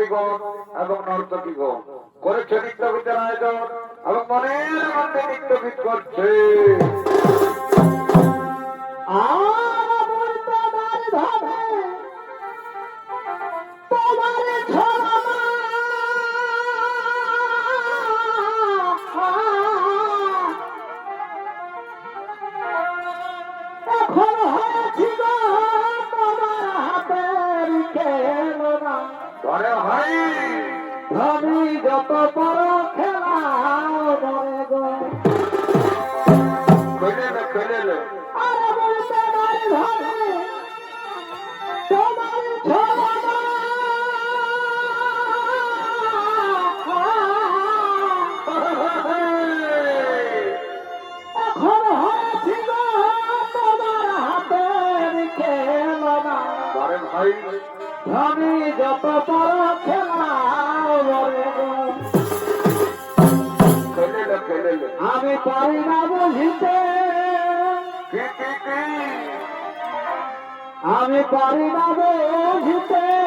কারিগর এবং নর্তকীগণ। করেছে নিত্য আয়োজন এবং মনের মধ্যে নৃত্যগীত করছে ধনী যত বড় খেলা মরে গো। আমি যত বড় খেলা আমি পারি না বুঝিতে। আমি পারি না বুঝিতে।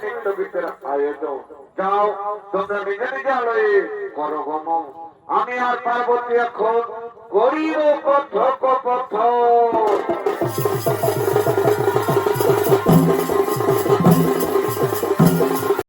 করে আয়োজন। যাও, তোমরা নিজে নিজে আলোয় করো গমন। আমি আর পার্বতী এখন করিব পথ পথ